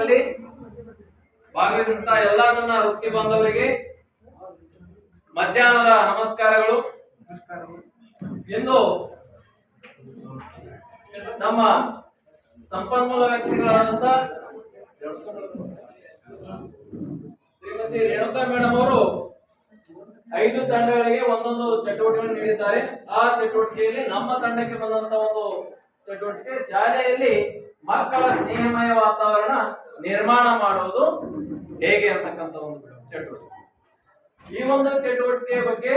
ಕಾರ್ಯಕ್ರಮದಲ್ಲಿ ಭಾಗವಹಿಸಿದಂತ ಎಲ್ಲ ನನ್ನ ವೃತ್ತಿ ಬಾಂಧವರಿಗೆ ಮಧ್ಯಾಹ್ನದ ನಮಸ್ಕಾರಗಳು. ಇಂದು ನಮ್ಮ ಸಂಪನ್ಮೂಲ ವ್ಯಕ್ತಿಗಳಾದಂತ ಶ್ರೀಮತಿ ರೇಣುಕಾ ಮೇಡಮ್ ಅವರು ಐದು ತಂಡಗಳಿಗೆ ಒಂದೊಂದು ಚಟುವಟಿಕೆ ನೀಡಿದ್ದಾರೆ. ಆ ಚಟುವಟಿಕೆಯಲ್ಲಿ ನಮ್ಮ ತಂಡಕ್ಕೆ ಬಂದಂತ ಒಂದು ಚಟುವಟಿಕೆ ಶಾಲೆಯಲ್ಲಿ ಮಕ್ಕಳ ಸ್ನೇಹಮಯ ವಾತಾವರಣ ನಿರ್ಮಾಣ ಮಾಡುವುದು ಹೇಗೆ ಅಂತಕ್ಕಂಥ ಒಂದು ಚಟುವಟಿಕೆ. ಈ ಒಂದು ಚಟುವಟಿಕೆಯ ಬಗ್ಗೆ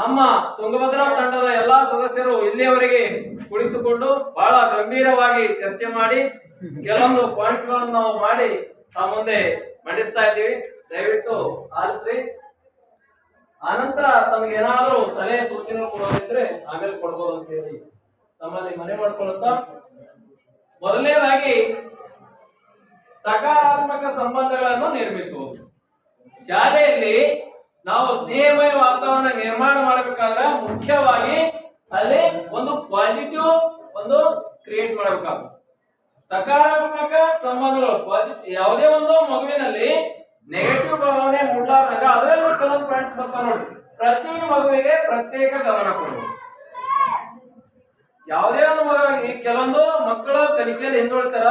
ನಮ್ಮ ತುಂಗಭದ್ರಾ ತಂಡದ ಎಲ್ಲಾ ಸದಸ್ಯರು ಇಲ್ಲಿಯವರೆಗೆ ಕುಳಿತುಕೊಂಡು ಬಹಳ ಗಂಭೀರವಾಗಿ ಚರ್ಚೆ ಮಾಡಿ ಕೆಲವೊಂದು ಪಾಯಿಂಟ್ಸ್ಗಳನ್ನು ನಾವು ಮಾಡಿ ಆ ಮುಂದೆ ಮಂಡಿಸ್ತಾ ಇದ್ದೀವಿ. ದಯವಿಟ್ಟು ಆಲಿಸ್ರಿ. ಆನಂತರ ತಮಗೆ ಏನಾದರೂ ಸಲಹೆ ಸೂಚನೆ ಕೊಡೋದಿದ್ರೆ ಆಮೇಲೆ ಕೊಡ್ಬೋದು ಅಂತ ಹೇಳಿ ತಮ್ಮಲ್ಲಿ ಮನೆ ಮಾಡ್ಕೊಳ್ಳುತ್ತಾ. ಮೊದಲನೇದಾಗಿ ಸಕಾರಾತ್ಮಕ ಸಂಬಂಧಗಳನ್ನು ನಿರ್ಮಿಸುವುದು. ಶಾಲೆಯಲ್ಲಿ ನಾವು ಸ್ನೇಹಮಯ ವಾತಾವರಣ ನಿರ್ಮಾಣ ಮಾಡಬೇಕಾದ್ರೆ ಮುಖ್ಯವಾಗಿ ಅಲ್ಲಿ ಒಂದು ಪಾಸಿಟಿವ್ ಒಂದು ಕ್ರಿಯೇಟ್ ಮಾಡಬೇಕಾಗುತ್ತೆ ಸಕಾರಾತ್ಮಕ ಸಂಬಂಧಗಳು ಯಾವುದೇ ಒಂದು ಮಗುವಿನಲ್ಲಿ ನೆಗೆಟಿವ್ ಭಾವನೆ ಮೂಡಲಾರ್ದಾಗ ಅದರಲ್ಲಿ ಕೆಲವೊಂದು ಪಾಯಿಂಟ್ಸ್ ಬರ್ತಾವ ನೋಡಿ ಪ್ರತಿ ಮಗುವಿಗೆ ಪ್ರತ್ಯೇಕ ಗಮನ ಕೊಡಬೇಕು. ಯಾವುದೇ ಒಂದು ಮಗುವಿಗೆ ಕೆಲವೊಂದು ಮಕ್ಕಳು ಕಲಿಕೆಯಲ್ಲಿ ಹಿಂದುಳಿತಾರ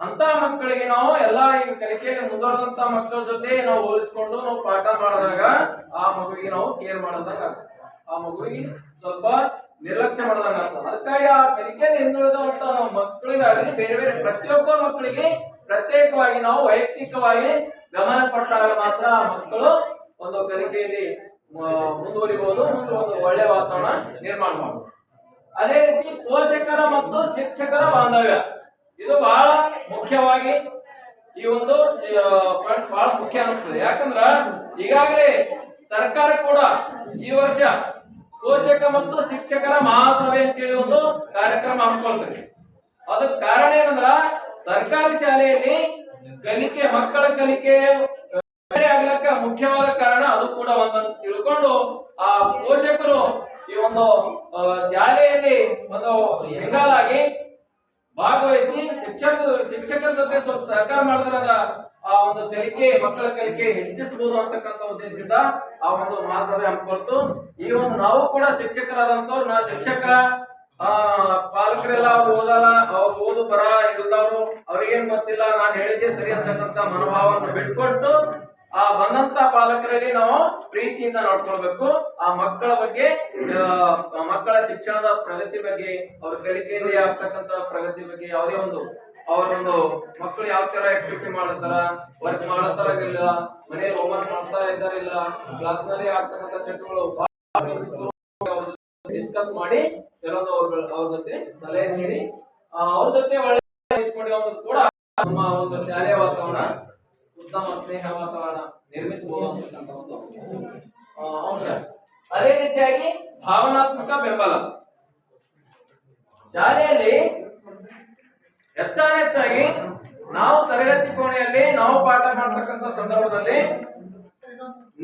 ಅಂತ ಮಕ್ಕಳಿಗೆ ನಾವು ಎಲ್ಲಾ ಈ ಕಲಿಕೆಯಲ್ಲಿ ಮುಂದುವರೆದಂತ ಮಕ್ಕಳ ಜೊತೆ ನಾವು ಹೋಲಿಸ್ಕೊಂಡು ನಾವು ಪಾಠ ಮಾಡಿದಾಗ ಆ ಮಗುವಿಗೆ ನಾವು ಕೇರ್ ಮಾಡದಂಗ ಆ ಮಗುವಿಗೆ ಸ್ವಲ್ಪ ನಿರ್ಲಕ್ಷ್ಯ ಮಾಡ್ದಂಗ ಅದಕ್ಕಾಗಿ ಆ ಕಲಿಕೆಯಲ್ಲಿ ಹಿಂದುಳಿದಂತ ನಾವು ಮಕ್ಕಳಿಗಾಗಲಿ, ಬೇರೆ ಬೇರೆ ಪ್ರತಿಯೊಬ್ಬ ಮಕ್ಕಳಿಗೆ ಪ್ರತ್ಯೇಕವಾಗಿ ನಾವು ವೈಯಕ್ತಿಕವಾಗಿ ಗಮನ ಕೊಟ್ಟಾಗ ಮಾತ್ರ ಆ ಮಕ್ಕಳು ಒಂದು ಕಲಿಕೆಯಲ್ಲಿ ಮುಂದುವರಿಬಹುದು ಮತ್ತು ಒಂದು ಒಳ್ಳೆ ವಾತಾವರಣ ನಿರ್ಮಾಣ ಮಾಡಬಹುದು ಅದೇ ರೀತಿ ಪೋಷಕರ ಮತ್ತು ಶಿಕ್ಷಕರ ಬಾಂಧವ್ಯ. ಇದು ಬಹಳ ಮುಖ್ಯವಾಗಿ ಈ ಒಂದು ಫ್ರೆಂಡ್ಸ್ ಬಹಳ ಮುಖ್ಯ ಅನಿಸ್ತದೆ. ಯಾಕಂದ್ರ ಈಗಾಗಲೇ ಸರ್ಕಾರ ಕೂಡ ಈ ವರ್ಷ ಪೋಷಕ ಮತ್ತು ಶಿಕ್ಷಕರ ಮಹಾಸಭೆ ಅಂತೇಳಿ ಒಂದು ಕಾರ್ಯಕ್ರಮ ಹಮ್ಮಿಕೊಳ್ತದೆ. ಅದಕ್ಕೆ ಕಾರಣ ಏನಂದ್ರ ಸರ್ಕಾರಿ ಶಾಲೆಯಲ್ಲಿ ಕಲಿಕೆ, ಮಕ್ಕಳ ಕಲಿಕೆ ಆಗ್ಲಕ್ಕ ಮುಖ್ಯವಾದ ಕಾರಣ ಅದು ಕೂಡ ಒಂದಂತ ತಿಳ್ಕೊಂಡು ಆ ಪೋಷಕರು ಈ ಒಂದು ಶಾಲೆಯಲ್ಲಿ ಒಂದು ಹೆಂಗಾಲಾಗಿ ಭಾಗವಹಿಸಿ ಶಿಕ್ಷಕ ಶಿಕ್ಷಕರ ಜೊತೆ ಸ್ವಲ್ಪ ಸಹಕಾರ ಮಾಡಿದ್ರದ ಆ ಒಂದು ಕಲಿಕೆ, ಮಕ್ಕಳ ಕಲಿಕೆ ಹೆಚ್ಚಿಸಬಹುದು ಅಂತಕ್ಕಂಥ ಉದ್ದೇಶದಿಂದ ಆ ಒಂದು ಮಹಾಸಭೆ ಹಮ್ಮಿಕೊಳ್ತು. ಈ ಒಂದು ನಾವು ಕೂಡ ಶಿಕ್ಷಕರಾದಂತವ್ರು ನಾ ಶಿಕ್ಷಕ, ಆ, ಪಾಲಕರೆಲ್ಲ ಅವ್ರು ಓದಲ್ಲ, ಅವ್ರು ಓದು ಬರ ಇಲ್ದವ್ರು, ಅವ್ರಿಗೇನ್ ಗೊತ್ತಿಲ್ಲ, ನಾನು ಹೇಳಿದ್ದೆ ಸರಿ ಅಂತಕ್ಕಂಥ ಮನೋಭಾವವನ್ನು ಬಿಟ್ಕೊಟ್ಟು, ಆ ಬಂದಂತ ಪಾಲಕರಲ್ಲಿ ನಾವು ಪ್ರೀತಿಯಿಂದ ನೋಡ್ಕೊಳ್ಬೇಕು. ಆ ಮಕ್ಕಳ ಬಗ್ಗೆ ಮಕ್ಕಳ ಶಿಕ್ಷಣದ ಪ್ರಗತಿ ಬಗ್ಗೆ, ಅವ್ರ ಕಲಿಕೆಯಲ್ಲಿ ಆಗ್ತಕ್ಕಂತ ಪ್ರಗತಿ ಬಗ್ಗೆ ಯಾವುದೇ ಒಂದು ಅವರೊಂದು ಮಕ್ಕಳು ಯಾವ ತರ ಆಕ್ಟಿವಿಟಿ ಮಾಡತ್ತಾರ ವರ್ಕ್ ಮಾಡತ್ತಾರ ಇಲ್ಲ, ಮನೆಯಲ್ಲಿ ಹೋಮ್ವರ್ಕ್ ಮಾಡ್ತಾ ಇದ್ದಾರ ಇಲ್ಲ ಕ್ಲಾಸ್ನಲ್ಲಿ ಆಗ್ತಕ್ಕಂತ ಚಟುಗಳು ಡಿಸ್ಕಸ್ ಮಾಡಿ ಕೆಲವೊಂದು ಅವ್ರ ಅವ್ರ ಜೊತೆ ಸಲಹೆ ನೀಡಿ ಅವ್ರ ಜೊತೆ ಒಳ್ಳೆ ಕೂಡ ನಮ್ಮ ಒಂದು ಶಾಲೆಯ ವಾತಾವರಣ ಉತ್ತಮ ಸ್ನೇಹ ವಾತಾವರಣ ನಿರ್ಮಿಸಬಹುದು ಅಂತಕ್ಕಂಥ ಒಂದು ಅಂಶ ಅದೇ ರೀತಿಯಾಗಿ ಭಾವನಾತ್ಮಕ ಬೆಂಬಲ. ಶಾಲೆಯಲ್ಲಿ ಹೆಚ್ಚಾನೆಚ್ಚಾಗಿ ನಾವು ತರಗತಿ ಕೋಣೆಯಲ್ಲಿ ನಾವು ಪಾಠ ಮಾಡ್ತಕ್ಕಂಥ ಸಂದರ್ಭದಲ್ಲಿ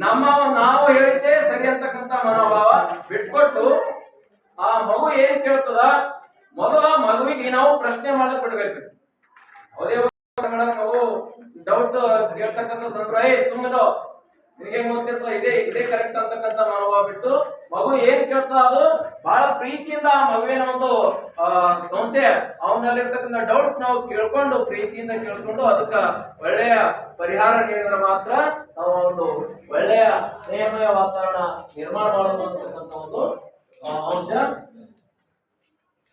ನಮ್ಮ ನಾವು ಹೇಳಿದ್ದೆ ಸರಿ ಅಂತಕ್ಕಂಥ ಮನೋಭಾವ ಬಿಟ್ಕೊಟ್ಟು ಆ ಮಗು ಏನ್ ಕೇಳ್ತದ? ಮೊದಲ ಮಗುವಿಗೆ ನಾವು ಪ್ರಶ್ನೆ ಮಾಡಕ್ ಬಿಡ್ಬೇಕು. ಅದೇ ಮಗು ಡೌಟ್ ಕೇಳ್ತಕ್ಕಂಥ ಸಂಗ್ರಹ, ಏ ಸುಮ್ಮನೆ ನಿನಗೆ ಗೊತ್ತಿರ್ತದ? ಇದೆ, ಇದೇ ಕರೆಕ್ಟ್ ಅಂತಕ್ಕಂಥ ಮನೋಭಾವ ಬಿಟ್ಟು ಮಗು ಏನ್ ಕೇಳ್ತದ ಅದು? ಬಹಳ ಪ್ರೀತಿಯಿಂದ ಆ ಮಗುವಿನ ಒಂದು ಸಂಶಯ ಅವನಲ್ಲಿರ್ತಕ್ಕಂಥ ಡೌಟ್ಸ್ ನಾವು ಕೇಳ್ಕೊಂಡು, ಪ್ರೀತಿಯಿಂದ ಕೇಳ್ಕೊಂಡು ಅದಕ್ಕ ಒಳ್ಳೆಯ ಪರಿಹಾರ ನೀಡಿದ್ರೆ ಮಾತ್ರ ನಾವು ಒಂದು ಒಳ್ಳೆಯ ಸ್ನೇಹಮಯ ವಾತಾವರಣ ನಿರ್ಮಾಣ ಮಾಡಬಹುದು ಅಂತಕ್ಕಂಥ ಒಂದು ಅಂಶ.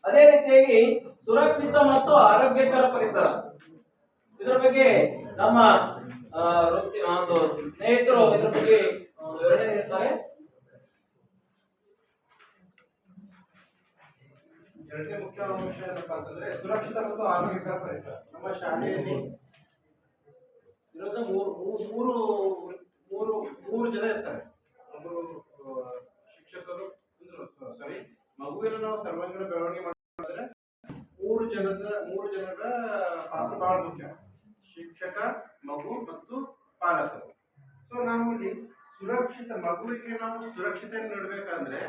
ಅದೇ ರೀತಿಯಾಗಿ ಸುರಕ್ಷಿತ ಮತ್ತು ಆರೋಗ್ಯಕರ ಪರಿಸರ. ಇದ್ರ ಬಗ್ಗೆ ನಮ್ಮ ವೃತ್ತಿ, ಒಂದು ಸ್ನೇಹಿತರು ಇದ್ರ ಬಗ್ಗೆ ವಿವರಣೆ ನೀಡ್ತಾರೆ ಎರಡನೇ ಮುಖ್ಯ ಅಂಶ ಏನಪ್ಪಾ ಅಂತಂದ್ರೆ ಸುರಕ್ಷಿತ ಮತ್ತು ಆರೋಗ್ಯಕರ ಪರಿಸರ. ನಮ್ಮ ಶಾಲೆಯಲ್ಲಿ ಇರೋದು ಮೂರು, ಮೂರು- ಮೂರು ಮೂರು ಮೂರು ಜನ ಇರ್ತಾರೆ. ಒಬ್ಬರು ಶಿಕ್ಷಕರು ಸಾರಿ ಮಗುವಿನ ನಾವು ಸರ್ವಾಂಗೀಣ ಬೆಳವಣಿಗೆ ಮಾಡಿದ್ರೆ ಮೂರು ಜನದ, ಮೂರು ಜನರ ಪಾತ್ರ ಬಹಳ ಮುಖ್ಯ. ಶಿಕ್ಷಕ, ಮಗು ಮತ್ತು ಪಾಲಕರು. ಸೊ ನಾವು ಇಲ್ಲಿ ಸುರಕ್ಷಿತ, ಮಗುವಿಗೆ ನಾವು ಸುರಕ್ಷತೆ ನೀಡಬೇಕಂದ್ರೆ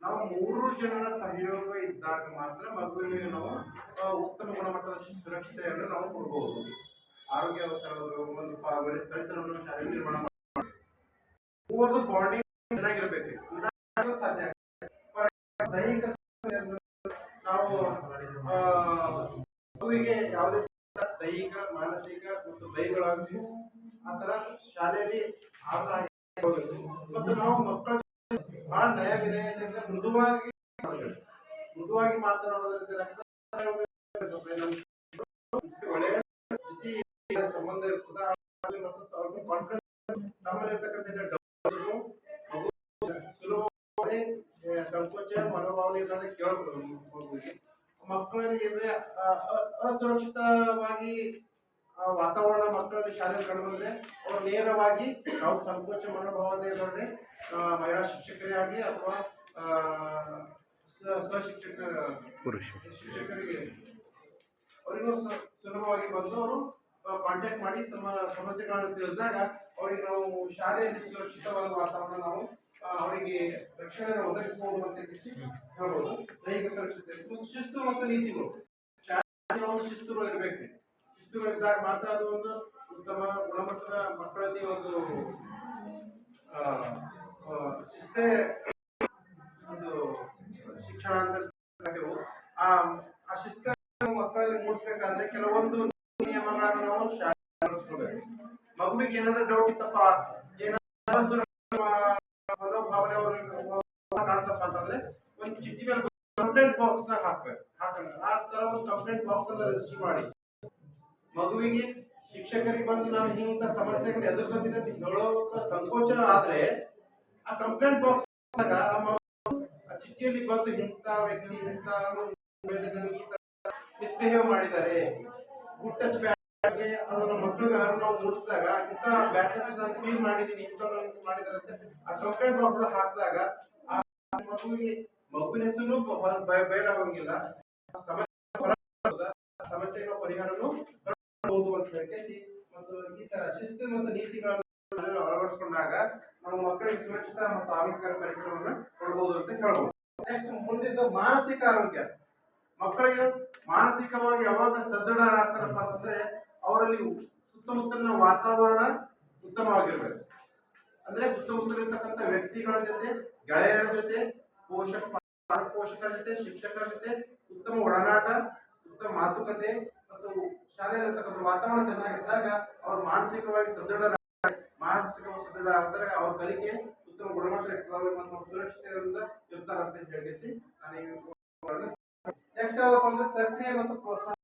ನಾವು ಮೂರು ಜನರ ಸಹಯೋಗ ಇದ್ದಾಗ ಮಾತ್ರ ಮಗುವಿಗೆ ನಾವು ಉತ್ತಮ ಗುಣಮಟ್ಟದ ಸುರಕ್ಷತೆಯನ್ನು ನಾವು ಕೊಡಬಹುದು ಆರೋಗ್ಯಕರ ಒಂದು ಪರಿಸರವನ್ನು ಶಾಲೆ ನಿರ್ಮಾಣ ಮಾಡಿ ಮೂವರ್ದು ಬಾಂಡಿಂಗ್ ಚೆನ್ನಾಗಿರ್ಬೇಕು ಸಾಧ್ಯ. ದೈಹಿಕ ಸಮಸ್ಯೆ ಅಂದ್ರೆ ನಾವು ಆ, ಮಗುವಿಗೆ ಯಾವುದೇ ರೀತಿಯ ದೈಹಿಕ ಮಾನಸಿಕ ಮತ್ತು ಬೈಗಳಾಗಲಿ ಆ ತರ ಶಾಲೆಯಲ್ಲಿ ಆಡ್ತಾ. ಮತ್ತು ನಾವು ಮಕ್ಕಳ ಬಹಳ ನಯ ವಿನಯದಿಂದ ಮೃದುವಾಗಿ. ಮೃದುವಾಗಿ ಮಾತನಾಡೋದ್ರಿಂದ ಒಳ್ಳೆಯ ಸಂಬಂಧ ಇರ್ತದ ಮತ್ತು ಸ್ವಲ್ಪ ಕಾನ್ಫಿಡೆನ್ಸ್ ನಮ್ಮಲ್ಲಿರ್ತಕ್ಕಂಥ ಸುಲಭವಾಗಿ ಸಂಕೋಚ, ಮನೋಭಾವನೆ ಇಲ್ಲದೆ ಕೇಳ್ಬೋದು ಮಕ್ಕಳಿಗೆ ಅಸುರಕ್ಷಿತವಾಗಿ ವಾತಾವರಣ ಮಕ್ಕಳಲ್ಲಿ ಶಾಲೆ ಕಂಡುಬಂದರೆ ಅವರು ನೇರವಾಗಿ ನಾವು ಸಂಕೋಚ ಮನೋಭಾವನೆ ಆ, ಮಹಿಳಾ ಶಿಕ್ಷಕರೇ ಆಗಲಿ ಅಥವಾ ಸಶಿಕ್ಷಕ ಪುರುಷ. ಶಿಕ್ಷಕರಿಗೆ ಅವರಿಗೂ ಸುಲಭವಾಗಿ ಬಂದು ಅವರು ಕಾಂಟ್ಯಾಕ್ಟ್ ಮಾಡಿ ತಮ್ಮ ಸಮಸ್ಯೆಗಳನ್ನು ತಿಳಿಸಿದಾಗ ಅವರಿಗೆ ನಾವು ಶಾಲೆಯಲ್ಲಿ ಸುರಕ್ಷಿತವಾದ ವಾತಾವರಣ ನಾವು ಅವರಿಗೆ ರಕ್ಷಣೆ ಒದಗಿಸಬಹುದು ಅಂತ ಹೇಳಿ ಹೇಳ್ಬೋದು. ದೈಹಿಕ ಸುರಕ್ಷತೆ ಶಿಸ್ತು ಮತ್ತು ನೀತಿಗಳು. ಶಾಲೆ ಶಿಸ್ತುಗಳು ಇರಬೇಕು. ಶಿಸ್ತುಗಳಿದ್ದಾಗ ಮಾತ್ರ ಅದು ಒಂದು ಉತ್ತಮ ಗುಣಮಟ್ಟದ ಮಕ್ಕಳಲ್ಲಿ ಒಂದು ಶಿಸ್ತೇ, ಒಂದು ಶಿಕ್ಷಣ ಅಂತ. ಆ ಆ ಶಿಸ್ತ ಮಕ್ಕಳಲ್ಲಿ ಮೂಡಿಸ್ಬೇಕಾದ್ರೆ ಕೆಲವೊಂದು ನಿಯಮಗಳನ್ನು ನಾವು ಶಾಲೆ ಮಗುವಿಗೆ ಏನಾದ್ರೂ ಡೌಟ್ ಇತ್ತಪ್ಪ, ಏನಾದ್ರೂ ಮನೋಭಾವನೆ ಅವರು ಕಾಣ್ತಪ್ಪ ಅಂತಂದ್ರೆ ಒಂದು ಚಿಟ್ಟಿ ಮೇಲೆ ಕಂಪ್ಲೇಂಟ್ ಬಾಕ್ಸ್ ನಾಗ ಹಾಕ್ಬೇಕು. ಆ ತರ ಒಂದು ಕಂಪ್ಲೇಂಟ್ ಬಾಕ್ಸ್ ಅನ್ನ ರಿಜಿಸ್ಟರ್ ಮಾಡಿ. ಮಗುವಿಗೆ ಶಿಕ್ಷಕರಿಗೆ ಬಂದು ನಾನು ಇಂಥ ಸಮಸ್ಯೆಗಳನ್ನ ಎದುರಿಸ್ತೀನಿ ಅಂತ ಹೇಳೋಕ ಸಂಕೋಚ ಆದ್ರೆ ಆ ಕಂಪ್ಲೇಂಟ್ ಬಾಕ್ಸ್ ಚಿಟ್ಟಿಯಲ್ಲಿ ಬಂದು ಇಂತ ವ್ಯಕ್ತಿ ತರ ಮಿಸ್ಬಿಹೇವ್ ಮಾಡಿದ್ದಾರೆ. ಗುಡ್ ಟಚ್ ಅವರ ಅದನ್ನ ಮಕ್ಕಳಿಗೆ ಯಾರು ನಾವು ಮೂಡಿಸಿದಾಗ ಇಂಥ ಬ್ಯಾಡ್ ಟಚ್ ನಾನು ಫೀಲ್ ಮಾಡಿದ್ದೀನಿ ಇಂಥ ಮಾಡಿದ್ದಾರೆ ಅಂತ ಆ ಕಂಪ್ಲೇಂಟ್ ಬಾಕ್ಸ್ ಹಾಕಿದಾಗ ಆ ಮಗುವಿಗೆ, ಮಗುವಿನ ಹೆಸರು ಬಯಲಾಗೋಂಗಿಲ್ಲ. ಸಮಸ್ಯೆ ಸಮಸ್ಯೆಗಳ ಪರಿಹಾರನು ಕಂಡುಹಿಡಿಯಬಹುದು ಅಂತ ಹೇಳಿ. ಮತ್ತು ಈ ತರ ಶಿಸ್ತು ಮತ್ತು ನೀತಿಗಳನ್ನು ಅಳವಡಿಸಿಕೊಂಡಾಗ ನಾವು ಮಕ್ಕಳಿಗೆ ಸುರಕ್ಷಿತ ಮತ್ತು ಆರೋಗ್ಯಕರ ಪರಿಸರವನ್ನು ಕೊಡಬಹುದು ಅಂತ ಹೇಳ್ಬೋದು. ನೆಕ್ಸ್ಟ್ ಮುಂದಿದ್ದು ಮಾನಸಿಕ ಆರೋಗ್ಯ. ಮಕ್ಕಳಿಗೆ ಮಾನಸಿಕವಾಗಿ ಯಾವಾಗ ಸದೃಢರಾಗ್ತಾರಪ್ಪ ಅಂತಂದ್ರೆ ಅವರಲ್ಲಿ ಸುತ್ತಮುತ್ತಲಿನ ವಾತಾವರಣ ಉತ್ತಮವಾಗಿರ್ಬೇಕು. ಅಂದ್ರೆ ಸುತ್ತಮುತ್ತಲಿರ್ತಕ್ಕಂಥ ವ್ಯಕ್ತಿಗಳ ಜೊತೆ, ಗೆಳೆಯರ ಜೊತೆ, ಪೋಷಕ ಪೋಷಕರ ಜೊತೆ, ಶಿಕ್ಷಕರ ಜೊತೆ ಉತ್ತಮ ಒಡನಾಟ, ಉತ್ತಮ ಮಾತುಕತೆ ಮತ್ತು ಶಾಲೆಯಲ್ಲಿರ್ತಕ್ಕಂಥ ವಾತಾವರಣ ಚೆನ್ನಾಗಿದ್ದಾಗ ಅವ್ರು ಮಾನಸಿಕವಾಗಿ ಸದೃಢ ಮಾನಸಿಕವಾಗಿ ಸದೃಢ ಆಗ್ತಾರೆ ಅವ್ರ ಕಲಿಕೆ ಉತ್ತಮ ಗುಣಮಟ್ಟ ಸುರಕ್ಷತೆಯಿಂದ ಇರ್ತಾರೆ ಅಂತ ಹೇಳಿಸಿ ನಾನು ನೆಕ್ಸ್ಟ್ ಯಾವ್ದಪ್ಪ ಅಂದ್ರೆ ಸಕ್ರಿಯ ಮತ್ತು ಪ್ರೋತ್ಸಾಹ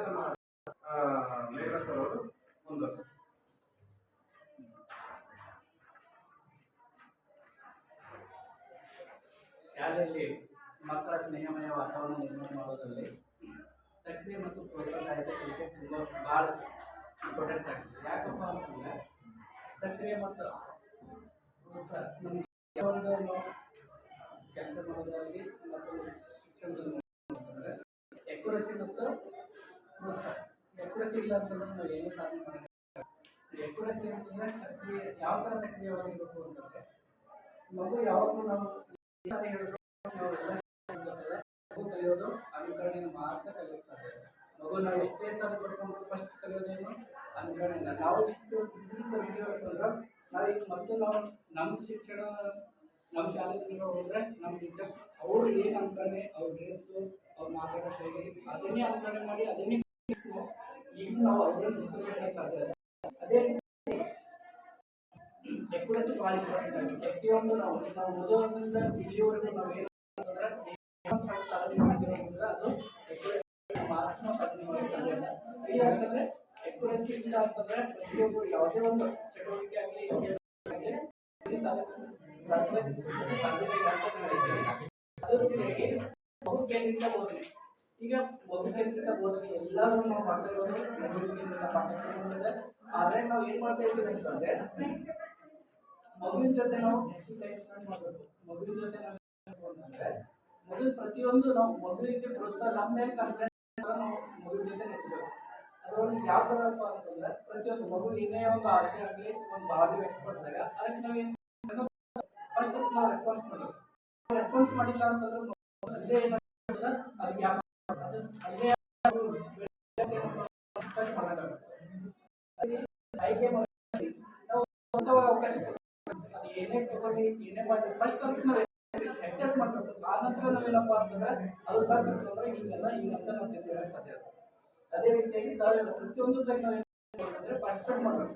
ನಮ್ಮ ಅವರು ಶಾಲೆಯಲ್ಲಿ ಮಕ್ಕಳ ಸ್ನೇಹಮಯ ವಾತಾವರಣ ನಿರ್ಮಾಣ ಮಾಡೋದ್ರಲ್ಲಿ ಸಕ್ರಿಯ ಮತ್ತು ಪ್ರೋತ್ಸಾಹದಾಯಕ ತುಂಬ ಭಾಳ ಇಂಪಾರ್ಟೆನ್ಸ್ ಆಗ್ತದೆ ಯಾಕಪ್ಪ ಅಂತಂದ್ರೆ ಸಕ್ರಿಯ ಮತ್ತು ಪ್ರೋತ್ಸಾಹ ನಮಗೆ ಒಂದು ಕೆಲಸ ಮಾಡೋದ್ರಲ್ಲಿ ಮತ್ತು ಶಿಕ್ಷಣದಲ್ಲಿ ಎಕ್ಯುರಸಿ ಮತ್ತು ಎಕ್ಯುರಸಿ ಇಲ್ಲ ಅಂತಂದ್ರೆ ನಾವು ಏನು ಸಾಧನೆ ಮಾಡಬೇಕು ಎಕ್ಯುರಸಿ ಅಂತಂದರೆ ಸಕ್ರಿಯ, ಯಾವ ಥರ ಸಕ್ರಿಯವಾಗಿರಬೇಕು ಅಂತಂದರೆ ಮಗು ಯಾವಾಗಲೂ ನಾವು ಹೇಳಿದ್ರು ನಾವು ಎಲ್ಲ ಕಲಿಯೋದು ಅನುಕರಣೆಯನ್ನು ಮಾತ್ರ ಸಾಧ್ಯ ಮಗು, ನಾವು ಎಷ್ಟೇ ಸಾಲ ಕೊಟ್ಕೊಂಡು ಫಸ್ಟ್ ಕಲಿಯೋದೇನು ಅನ್ಕೊಂಡಿಲ್ಲ ನಾವು ಇಷ್ಟು ಅಂದ್ರೆ ನಾವು ಈಗ ಮತ್ತು ನಾವು ನಮ್ಮ ಶಿಕ್ಷಣ, ನಮ್ಮ ಶಾಲೆಗೆ ಹೋದ್ರೆ ನಮ್ಮ ಟೀಚರ್ಸ್ ಅವರು ಏನು ಅನ್ಕೊಂಡೆ ಅವ್ರ ಡ್ರೆಸ್ಸು ಅವ್ರು ಮಾತಾಡೋ ಶೈಲಿ, ಅದನ್ನೇ ಅನುಕರಣೆ ಮಾಡಿ ಅದನ್ನೇ ಈಗ ನಾವು ಅವ್ರನ್ನ ಹೆಸರು ಹೇಳಕ್ಕೆ ಸಾಧ್ಯ. ಅದೇ ಎಕ್ಯುರಸಿ ಭಾಳ ಪ್ರತಿಯೊಂದು ನಾವು ನಾವು ಓದೋದ್ರಿಂದ ಇಲ್ಲಿವರೆಗೂ ನಾವು ಏನು ಅಂತಂದ್ರೆ ಸಾಧನೆ ಮಾಡಿರೋದ್ರಿಂದ ಅದು ಎಕ್ಯುರಸಿ ಮಾತ್ರ ಸಾಧನೆ ಮಾಡಕ್ಕೆ ಸಾಧ್ಯ ಇಲ್ಲ ಅಂತಂದ್ರೆ ಎಕ್ಯುರಸಿ ಅಂತಂದ್ರೆ ಪ್ರತಿಯೊಬ್ಬರು ಯಾವುದೇ ಒಂದು ಚಟುವಟಿಕೆ ಆಗಲಿ ಯಾವುದೇ ಆಗಲಿ ಗುರಿ ಸಾಧಿಸ ಸಾಧಿಸಲಿಕ್ಕೆ ಸಾಧ್ಯತೆ ಇಲ್ಲ ಅಂತ ನಾನು ಹೇಳ್ತೀನಿ. ಅದ್ರ ಜೊತೆಗೆ ಬಹು ಕೇಂದ್ರಿತ ಬೋಧನೆ. ಈಗ ಬಹು ಕೇಂದ್ರಿತ ಬೋಧನೆ ಎಲ್ಲರೂ ನಾವು ಮಾಡ್ತಾ ಇರೋದು ಮಗುವಿನ ಪಾಠಕ್ಕೆ ಆದ್ರೆ ನಾವು ಏನು ಮಾಡ್ತಾ ಇದ್ದೀವಿ ಅಂತಂದ್ರೆ ಮಗುವಿನ ಜೊತೆ ನಾವು ಹೆಚ್ಚು ಟೈಮ್ ಸ್ಪೆಂಡ್ ಮಾಡಬೇಕು. ಮಗುವಿನ ಜೊತೆ ನಾವು ಮಗುವಿನ ಪ್ರತಿಯೊಂದು ನಾವು ಮಗುವಿಗೆ ಪ್ರೋತ್ಸಾಹ, ನಮ್ಮ ಮೇಲೆ ನಾವು ಮಗುವಿನ ಜೊತೆ ನಿಲ್ಬೇಕು ಅದರಲ್ಲಿ ಯಾವ ಥರಪ್ಪ ಅಂತಂದ್ರೆ ಪ್ರತಿಯೊಂದು ಮಗು ಏನೇ ಒಂದು ಆಸೆ ಆಗಲಿ, ಒಂದು ಭಾವನೆ ವ್ಯಕ್ತಪಡಿಸಿದಾಗ ಅದಕ್ಕೆ ನಾವೇನು ಫಸ್ಟ್ ನಾವು ರೆಸ್ಪಾನ್ಸ್ ಮಾಡಬೇಕು. ರೆಸ್ಪಾನ್ಸ್ ಮಾಡಿಲ್ಲ ಅಂತಂದ್ರೆ ಅಲ್ಲೇ ಏನಾಗ್ತದೆ ಅದಕ್ಕೆ ಯಾವ ಅಲ್ಲೇ ನಾವು ಸ್ವಂತವಾಗಿ ಅವಕಾಶ ಏನೇ ತಗೊಳ್ಳಿ, ಏನೇ ಮಾಡಿ ಫಸ್ಟ್ ಅಂತ ನಾವು ಎಕ್ಸೆಪ್ಟ್ ಮಾಡಬೇಕು. ಆ ನಂತರ ನಾವೇನಪ್ಪ ಅಂತಂದ್ರೆ ಅದು ತಪ್ಪು ಹಿಂಗಲ್ಲ ಹಿಂಗಂತ ನಾವು ತಿಳ್ಕೊಳ್ಳೋಕೆ ಸಾಧ್ಯ ಅದೇ ರೀತಿಯಾಗಿ ಸರ್, ಪ್ರತಿಯೊಂದು ನಾವು ಪಾರ್ಟಿಸಿಪೇಟ್ ಮಾಡಬೇಕು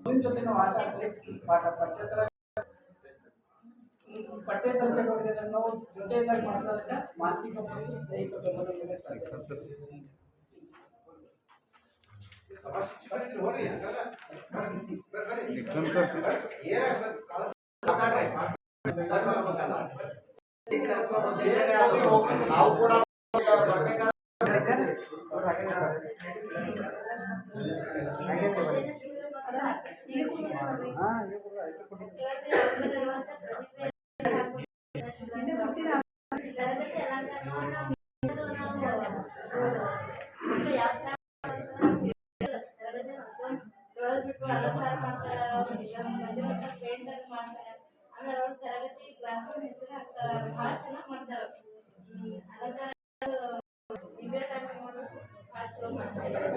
ಮುಂದಿನ ಜೊತೆ ನಾವು ಆಟ ಆಡಿದ್ರೆ ಪಾಠ, ಪಠ್ಯೇತರ ಪಠ್ಯೇತರ ಚಟುವಟಿಕೆಗಳನ್ನು ನಾವು ಜೊತೆಯಾಗಿ ಮಾಡೋದ್ರಿಂದ ಮಾನಸಿಕ ಮತ್ತು ದೈಹಿಕ ಬೆಂಬಲ ಮೇಲೆ ಕೂಡ ಸಭಾ ఇక్కడ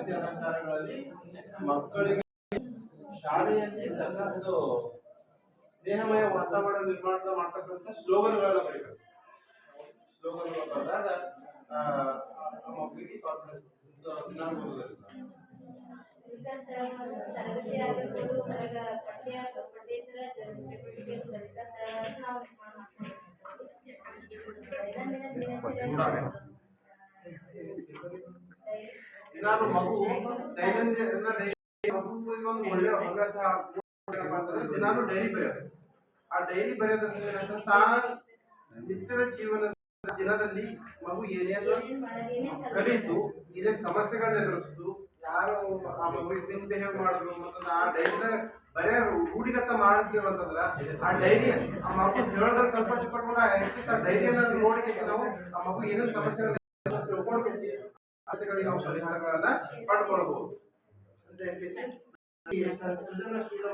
ತರಗತಿ ಅಲಂಕಾರಗಳಲ್ಲಿ ಮಕ್ಕಳಿಗೆ ಶಾಲೆಯಲ್ಲಿ ಸರ್ಕಾರದ್ದು ಸ್ನೇಹಮಯ ವಾತಾವರಣ ನಿರ್ಮಾಣ ಮಾಡ್ತಕ್ಕಂಥ ಸ್ಲೋಗನ್ಗಳನ್ನ ಬರೀಬೇಕು ಸ್ಲೋಗನ್ಗಳು ಆ ಮಕ್ಕಳಿಗೆ ಕಾನ್ಫಿಡೆನ್ಸ್ ತರಗತಿ ಆಗಿರ್ಬೋದು ಹೊರಗ ಪಠ್ಯ ನಾನು ಮಗು ದೈನಂದಿನ ಡೈರಿ ಮಗುವಿಗೆ ಒಂದು ಒಳ್ಳೆಯ ಅಭ್ಯಾಸ ಅಂತಂದ್ರೆ ದಿನಾನು ಡೈರಿ ಬರೆಯೋದು. ಆ ಡೈರಿ ಬರೆಯೋದ್ರಿಂದ ಏನಂತ ತಾ ನಿತ್ಯದ ಜೀವನದ ದಿನದಲ್ಲಿ ಮಗು ಏನೇನು ಕಲಿತು, ಏನೇನು ಸಮಸ್ಯೆಗಳನ್ನ ಎದುರಿಸ್ತು, ಯಾರು ಆ ಮಗುವಿಗೆ ಮಿಸ್ಬಿಹೇವ್ ಮಾಡಿದ್ರು ಮತ್ತು ಆ ಡೈರಿ ಬರೇ ರೂಢಿಗತ ಮಾಡ್ತೀವಿ ಅಂತಂದ್ರ ಆ ಡೈರಿ, ಆ ಮಗು ಹೇಳಿದ್ರೆ ಸ್ವಲ್ಪ ಚಿಕ್ಕ ಆ ಡೈರಿಯನ್ನ ನೋಡಿ ನಾವು ಆ ಮಗು ಏನೇನು ಸಮಸ್ಯೆಗಳನ್ನ ತಿಳ್ಕೊಂಡು ಸಮಸ್ಯೆಗಳಿಗೆ ನಾವು ಪರಿಹಾರಗಳನ್ನ ಪಡ್ಕೊಳ್ಬಹುದು ಅಂತ ಹೇಳಿ ಸೃಜನಶೀಲ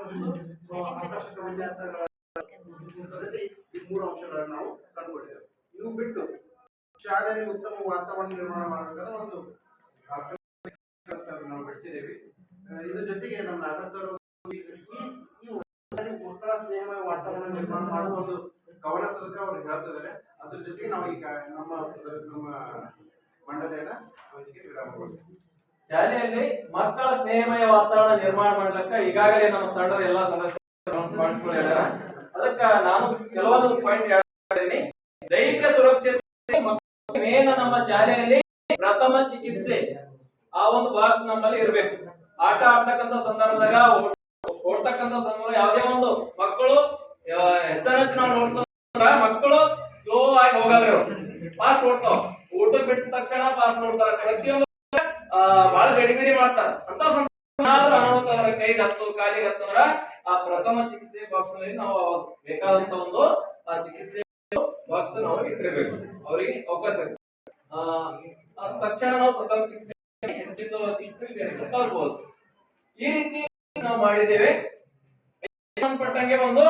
ಆಕರ್ಷಕ ವಿನ್ಯಾಸಗಳ ಈ ಮೂರು ಅಂಶಗಳನ್ನು ನಾವು ಕಂಡುಕೊಂಡಿದ್ದೇವೆ. ಇವು ಬಿಟ್ಟು ಶಾಲೆಯಲ್ಲಿ ಉತ್ತಮ ವಾತಾವರಣ ನಿರ್ಮಾಣ ಮಾಡಬೇಕಾದ ಒಂದು ನಾವು ಬೆಳೆಸಿದ್ದೇವೆ ಇದ್ರ ಜೊತೆಗೆ ನಮ್ಮ ನಾಗರ ಸರ್ ಅವರು ಈ ಈ ಶಾಲೆಯಲ್ಲಿ ಮಕ್ಕಳ ಸ್ನೇಹಮಯ ವಾತಾವರಣ ನಿರ್ಮಾಣ ಮಾಡುವ ಒಂದು ಕವನ ಸದಕ ಅವ್ರು ಹೇಳ್ತಿದ್ದಾರೆ. ಅದ್ರ ಜೊತೆಗೆ ನಾವು ಈಗ ನಮ್ಮ ನಮ್ಮ ಶಾಲೆಯಲ್ಲಿ ಮಕ್ಕಳ ಸ್ನೇಹಮಯ ವಾತಾವರಣ ನಿರ್ಮಾಣ ಮಾಡ್ಲಕ್ಕ ಈಗಾಗಲೇ ನಮ್ಮ ತಂಡದ ಎಲ್ಲಾ ಸದಸ್ಯರು ಅದಕ್ಕ ನಾನು ಕೆಲವೊಂದು ಪಾಯಿಂಟ್ ಹೇಳಿದ್ದೀನಿ ದೈಹಿಕ ಸುರಕ್ಷತೆ ಮೇನ್ ನಮ್ಮ ಶಾಲೆಯಲ್ಲಿ ಪ್ರಥಮ ಚಿಕಿತ್ಸೆ ಆ ಒಂದು ಬಾಕ್ಸ್ ನಮ್ಮಲ್ಲಿ ಇರಬೇಕು. ಆಟ ಆಡ್ತಕ್ಕಂತ ಸಂದರ್ಭದಾಗ ಓಡ್- ಓಡ್ತಕ್ಕಂತ ಸಂದರ್ಭ ಯಾವುದೇ ಒಂದು ಮಕ್ಕಳು ಹೆಚ್ಚಿನ ಹೆಚ್ಚು ನಾವು ನೋಡ್ತಾ ಮಕ್ಕಳು ಸ್ಲೋ ಆಗಿ ಹೋಗಲ್ಲ ಫಾಸ್ಟ್ ಓಡ್ತಾವ. ಊಟ ಬಿಟ್ಟ ತಕ್ಷಣ ಪಾಸ್ ನೋಡ್ತಾರ ಪ್ರತಿಯೊಂದು ಬಹಳ ಗಡಿಬಿಡಿ ಮಾಡ್ತಾರ. ಅಂತ ಸಂತೋಷ ಕೈಗೆ ಹತ್ತು, ಕಾಲಿಗೆ ಹತ್ತಂದ್ರ ಆ, ಪ್ರಥಮ ಚಿಕಿತ್ಸೆ ಬಾಕ್ಸ್ನಲ್ಲಿ ನಾವು ಬೇಕಾದಂತ ಒಂದು, ಆ, ಚಿಕಿತ್ಸೆ ಬಾಕ್ಸ್ ನಾವು ಇಟ್ಟಿರ್ಬೇಕು. ಅವರಿಗೆ ಅವಕಾಶ ತಕ್ಷಣ ನಾವು ಪ್ರಥಮ ಚಿಕಿತ್ಸೆ ಹೆಚ್ಚಿನ ಚಿಕಿತ್ಸೆ ಬೇರೆ ಕಳಿಸಬಹುದು ಈ ರೀತಿ ನಾವು ಮಾಡಿದ್ದೇವೆ. ಸಂಬಂಧಪಟ್ಟಂಗೆ ಒಂದು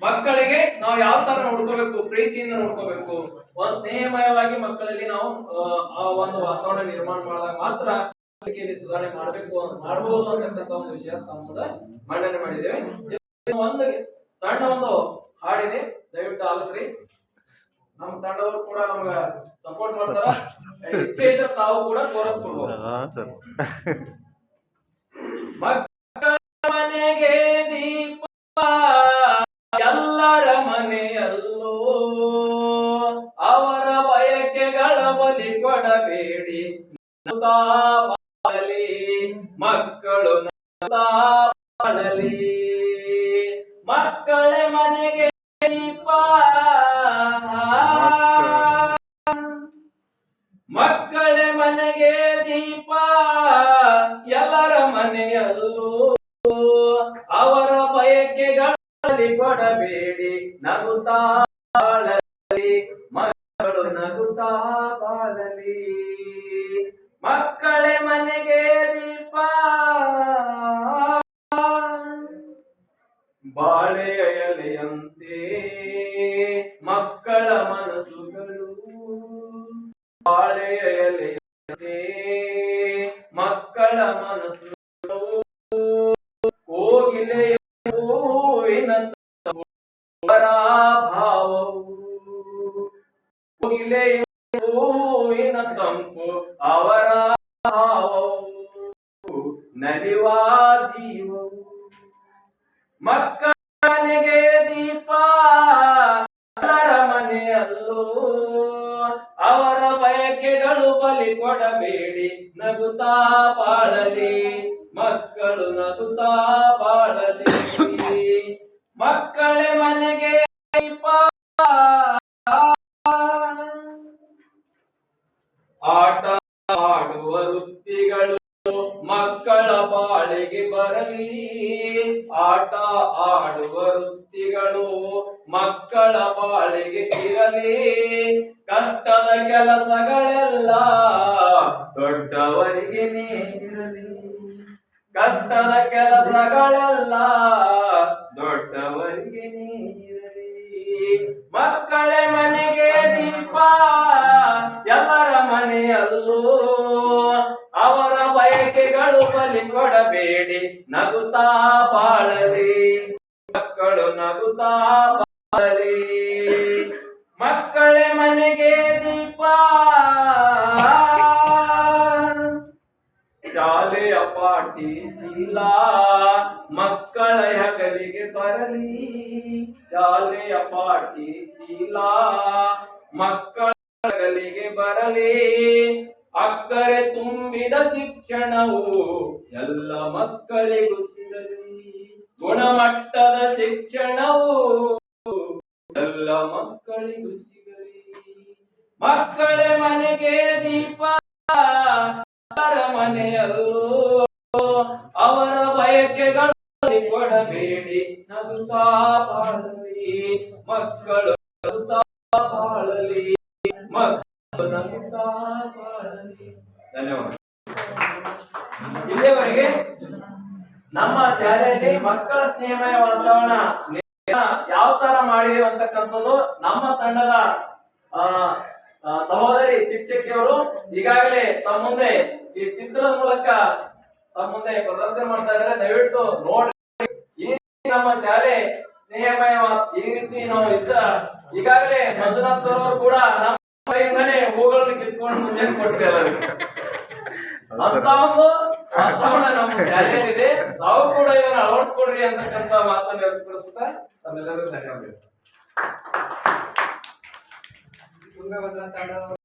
ಮಕ್ಕಳಿಗೆ ನಾವು ಯಾವ ತರ ನೋಡ್ಕೋಬೇಕು ಪ್ರೀತಿಯಿಂದ ನೋಡ್ಕೋಬೇಕು ಒಂದು ಸ್ನೇಹಮಯವಾಗಿ ಮಕ್ಕಳಲ್ಲಿ ನಾವು ಆ, ಒಂದು ವಾತಾವರಣ ನಿರ್ಮಾಣ ಮಾಡಿದಾಗ ಮಾತ್ರ ಸುಧಾರಣೆ ಮಾಡಬೇಕು ಮಾಡಬಹುದು ಅಂತಕ್ಕಂಥ ಒಂದು ವಿಷಯ ತಮ್ಮದ ಮುಂದೆ ಮಂಡನೆ ಮಾಡಿದ್ದೇವೆ. ಒಂದು ಸಣ್ಣ ಒಂದು ಹಾಡಿದೆ ದಯವಿಟ್ಟು ಆಲಿಸ್ರಿ. ನಮ್ಮ ತಂಡವರು ಕೂಡ ನಮ್ಗ ಸಪೋರ್ಟ್ ಮಾಡ್ತಾರ. ಇಚ್ಛೆ ಇದ್ರೆ ತಾವು ಕೂಡ ತೋರಿಸ್ಕೊಡ್ಬೋದು. ಮಕ್ಕಳ ಮನೆಗೆ ಬಲಿ ಕೊಡಬೇಡಿ ಬಾಳಲಿ ಮಕ್ಕಳು ಬಾಳಲಿ ಮಕ್ಕಳ ಮನೆಗೆ ಮಕ್ಕಳ ಮನೆಗೆ ದೀಪ. ಎಲ್ಲರ ಮನೆಯಲ್ಲೂ ಅವರ ಬಯಕೆಗಳಲ್ಲಿ ಕೊಡಬೇಡಿ ನಗುತ್ತಾ ಬಾಳಲಿ ಮಕ್ಕಳು ನಗುತ್ತಾ ಬಾಳಲಿ ಮಕ್ಕಳೇ ಮನೆಗೆ ದೀಪ. ಬಾಳೆ ಅಯಲೆಯಂತೆ ಮಕ್ಕಳ ಮನಸ್ಸುಗಳು. ಬಾಳೆ ಅಯಲೆಯಂತೆ ಮಕ್ಕಳ ಮನಸ್ಸು ಕೋಗಿಲೆಯ ಹೂವಿನಂತ ಭಾವವು ಕೋಗಿಲೆಯ ತಂಪು ಅವರ ನಲಿವ ಜೀವವು ಮಕ್ಕಳಿಗೆ ದೀಪ, ಅದರ ಮನೆಯಲ್ಲೂ. ಅವರ ಬಯಕೆಗಳು ಬಲಿ ಕೊಡಬೇಡಿ, ನಗುತ್ತಾ ಬಾಳಲಿ. ಮಕ್ಕಳು ನಗುತ್ತಾ ಬಾಳಲಿ. ಮಕ್ಕಳೇ ಮನೆಗೆ ದೀಪ. ಆಟ ಆಡುವ ವೃತ್ತಿಗಳು ಮಕ್ಕಳ ಬಾಳಿಗೆ ಬರಲಿ. ಆಟ ಆಡುವ ವೃತ್ತಿಗಳು ಮಕ್ಕಳ ಬಾಳಿಗೆ ಇರಲಿ. ಕಷ್ಟದ ಕೆಲಸಗಳೆಲ್ಲ ದೊಡ್ಡವರಿಗೆ ಇರಲಿ ಕಷ್ಟದ ಕೆಲಸಗಳೆಲ್ಲ ದೊಡ್ಡವರಿಗೆ ಇರಲಿ ಮಕ್ಕಳೇ ಮನೆಗೆ ದೀಪ, ಎಲ್ಲರ ಮನೆಯಲ್ಲೂ ಅವರ ಬಯಕೆಗಳು ಬಲಿ ಕೊಡಬೇಡಿ, ನಗುತ್ತಾ ಬಾಳಲಿ. ಮಕ್ಕಳು ನಗುತ್ತಾ ಬಾಳಲಿ. ಮಕ್ಕಳೇ ಮನೆಗೆ ದೀಪ. ಶಾಲೆಯ ಪಾಟಿ ಚೀಲ, ಮಕ್ಕಳ ಹಗಲಿಗೆ ಬರಲಿ. ಶಾಲೆ ಪಾಟಿ ಚೀಲ, ಮಕ್ಕಳ ಹಗಲಿಗೆ ಬರಲಿ. ಅಕ್ಕರೆ ತುಂಬಿದ ಶಿಕ್ಷಣವು ಎಲ್ಲ ಮಕ್ಕಳಿಗೂ ಸಿಗಲಿ. ಗುಣಮಟ್ಟದ ಶಿಕ್ಷಣವು ಎಲ್ಲ ಮಕ್ಕಳಿಗೂ ಸಿಗಲಿ. ಮಕ್ಕಳ ಮನೆಗೆ ದೀಪ ಮನೆಯಲ್ಲೂ ಅವರ ಬಯಕೆಗಳು ಕೊಡಬೇಡಿ. ನಗುತ್ತಾ ಬಾಳಲಿ ಮಕ್ಕಳು ನಗುತ್ತಾ ಬಾಳಲಿ ಮಕ್ಕಳು ನಗುತ್ತಾ ಬಾಳಲಿ ಧನ್ಯವಾದ. ಇಲ್ಲಿಯವರೆಗೆ ನಮ್ಮ ಶಾಲೆಯಲ್ಲಿ ಮಕ್ಕಳ ಸ್ನೇಹಮಯ ವಾತಾವರಣ ಯಾವ ತರ ಮಾಡಿದೆ ಅಂತಕ್ಕಂಥದ್ದು ನಮ್ಮ ತಂಡದ ಆ, ಆ, ಸಹೋದರಿ ಶಿಕ್ಷಕಿಯವರು ಈಗಾಗಲೇ ತಮ್ಮ ಮುಂದೆ ಈ ಚಿತ್ರದ ಮೂಲಕ ತಮ್ಮ ಮುಂದೆ ಪ್ರದರ್ಶನ ಮಾಡ್ತಾ ಇದ್ದಾರೆ. ದಯವಿಟ್ಟು ನೋಡಿ. ಈ ರೀತಿ ನಮ್ಮ ಶಾಲೆ ಸ್ನೇಹಮಯ ಈ ರೀತಿ ನಾವು ಇದ್ದ ಈಗಾಗಲೇ ಮಂಜುನಾಥ್ ಸರ್ ಅವರು ಕೂಡ ನಮ್ಮ ಕೈಯಿಂದಲೇ ಹೂಗಳನ್ನು ಕಿತ್ಕೊಂಡು ಮುಂಜಾನೆ ಕೊಟ್ಟರೆ ಅಂತ ಒಂದು ವಾತಾವರಣ ನಮ್ಮ ಶಾಲೆಯಲ್ಲಿದೆ. ನಾವು ಕೂಡ ಇದನ್ನು ಅಳವಡಿಸ್ಕೊಡ್ರಿ ಅಂತಕ್ಕಂತ ಮಾತನ್ನು ವ್ಯಕ್ತಪಡಿಸುತ್ತಾ ತಮ್ಮೆಲ್ಲರಿಗೂ ಧನ್ಯವಾದಗಳು. दुर्गा भद्रा ताड़ा